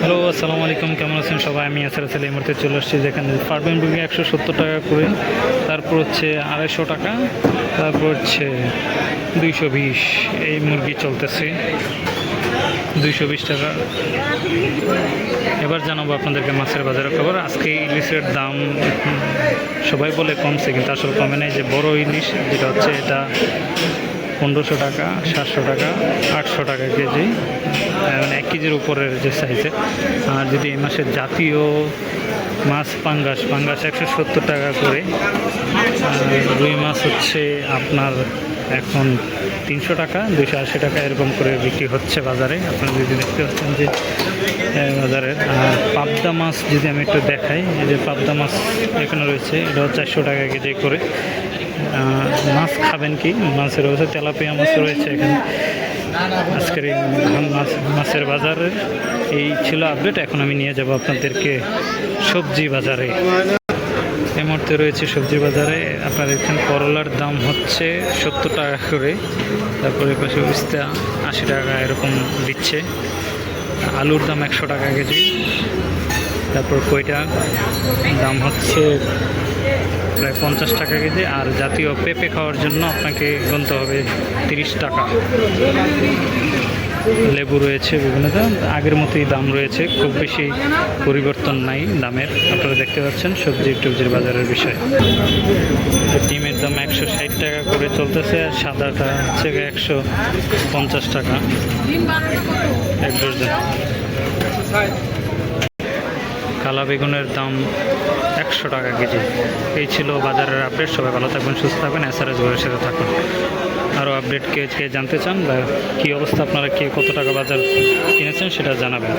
Hello আসসালামু আলাইকুম। কেমন আছেন সবাই? আমি আসার ছেলে এই মুহূর্তে চলে আসছি যেখানে ফার্মেন মুরগি একশো সত্তর টাকা করে। তারপর হচ্ছে আড়াইশো টাকা, তারপর হচ্ছে দুইশো বিশ। এই মুরগি চলতেছে। দুইশো বিশ টাকা। এবার জানাব আপনাদেরকে মাছের বাজারের খবর। আজকে ইলিশের দাম, সবাই বলে কমছে, কিন্তু আসলে কমে নাই। যে বড় ইলিশ, যেটা হচ্ছে এটা পনেরোশো টাকা, সাতশো টাকা, আটশো টাকা কেজি। মানে এক কেজির উপরের যে সাইজে আর যদি এই মাসের জাতীয় মাছ, পাঙ্গাস পাঙ্গাস একশো সত্তর টাকা করে। রুই মাছ হচ্ছে আপনার এখন তিনশো টাকা, দুইশো আশি টাকা এরকম করে বিক্রি হচ্ছে বাজারে। আপনারা যদি দেখতে পাচ্ছেন যে বাজারের আর পাবদা মাছ যদি আমি একটু দেখাই, এই যে পাবদা মাছ এখানে রয়েছে এটা চারশো টাকা কেজি করে। মাছ খাবেন কি? মাছের রয়েছে তেলাপিয়া মাছ রয়েছে এখানে। আজকের এই মাছ, মাছের বাজারের এই ছিল আপডেট এখন আমি নিয়ে যাব আপনাদেরকে সবজি বাজারে। এই মুহূর্তে রয়েছে সবজি বাজারে। আপনার এখানে করলার দাম হচ্ছে সত্তর টাকা করে। তারপরে পাশে উস্তা আশি টাকা এরকম দিচ্ছে। আলুর দাম একশো টাকা কেজি। তারপর কইটা দাম হচ্ছে প্রায় পঞ্চাশ টাকা কেজি, আর জাতীয় পেঁপে খাওয়ার জন্য আপনাকে গুনতে হবে তিরিশ টাকা। লেবু রয়েছে বিভিন্ন দাম, আগের মতোই দাম রয়েছে, খুব বেশি পরিবর্তন নাই দামের। আপনারা দেখতে পাচ্ছেন সবজি টবজির বাজারের বিষয়। ডিমের দাম একশো ষাট টাকা করে চলতেছে, আর সাদাটা হচ্ছে একশো পঞ্চাশ টাকা। এক ডজন। কালা বেগুনের দাম একশো টাকা কেজি। এই ছিল বাজারের আপডেট সবাই ভালো থাকবেন, সুস্থ থাকবেন। এসআরএস ঘরের সাথে থাকুন। আরও আপডেট কে কে জানতে চান বা কী অবস্থা, আপনারা কে, কত টাকা বাজার কিনেছেন সেটা জানাবেন।